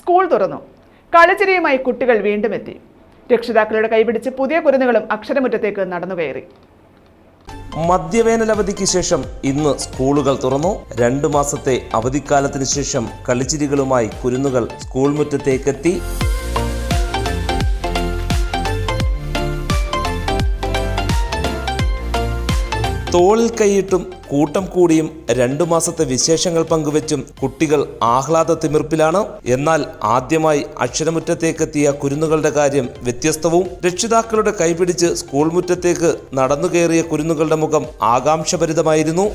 School തുറന്നു. കളിച്ചിരിയുമായി കുട്ടികൾ വീണ്ടും എത്തി. രക്ഷിതാക്കളുടെ കൈപിടിച്ച് പുതിയ കുരുന്നുകളും അക്ഷരമുറ്റത്തേക്ക് നടന്നു കയറി. അവധിക്ക് ശേഷം ഇന്ന് സ്കൂളുകൾ തുറന്നു. രണ്ടു മാസത്തെ അവധിക്കാലത്തിന് ശേഷം കളിച്ചിരികളുമായി കുരുന്നുകൾ സ്കൂൾ മുറ്റത്തേക്കെത്തി തോളിൽ കൈയിട്ടും കൂട്ടം കൂടിയും രണ്ടു മാസത്തെ വിശേഷങ്ങൾ പങ്കുവെച്ചും കുട്ടികൾ ആഹ്ലാദ തിമിർപ്പിലാണ്. എന്നാൽ ആദ്യമായി അക്ഷരമുറ്റത്തേക്കെത്തിയ കുരുന്നുകളുടെ കാര്യം വ്യത്യസ്തവും രക്ഷിതാക്കളുടെ കൈപിടിച്ച് സ്കൂൾ മുറ്റത്തേക്ക് നടന്നു കയറിയ കുരുന്നുകളുടെ മുഖം ആകാംക്ഷഭരിതമായിരുന്നു.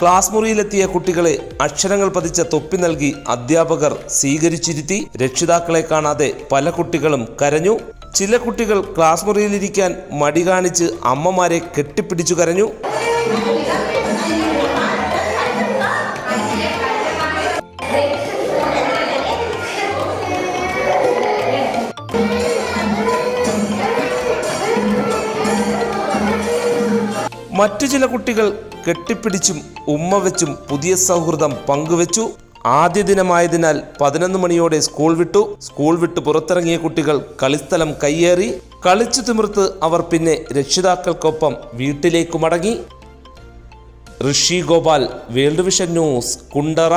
ക്ലാസ് മുറിയിലെത്തിയ കുട്ടികളെ അക്ഷരങ്ങൾ പതിച്ച തൊപ്പി നൽകി അധ്യാപകർ സ്വീകരിച്ചിരുത്തി. രക്ഷിതാക്കളെ കാണാതെ പല കുട്ടികളും കരഞ്ഞു. ചില കുട്ടികൾ ക്ലാസ് മുറിയിലിരിക്കാൻ മടി കാണിച്ച് അമ്മമാരെ കെട്ടിപ്പിടിച്ചു കരഞ്ഞു. മറ്റു ചില കുട്ടികൾ കെട്ടിപ്പിടിച്ചും ഉമ്മ വെച്ചും പുതിയ സൗഹൃദം പങ്കുവെച്ചു. ആദ്യ ദിനമായതിനാൽ പതിനൊന്ന് മണിയോടെ സ്കൂൾ വിട്ടു. സ്കൂൾ വിട്ട് പുറത്തിറങ്ങിയ കുട്ടികൾ കളിസ്ഥലം കയ്യേറി. കളിച്ചു തിമിർത്ത് അവർ പിന്നെ രക്ഷിതാക്കൾക്കൊപ്പം വീട്ടിലേക്ക് മടങ്ങി. Rishi Gopal World Vision News Kundara.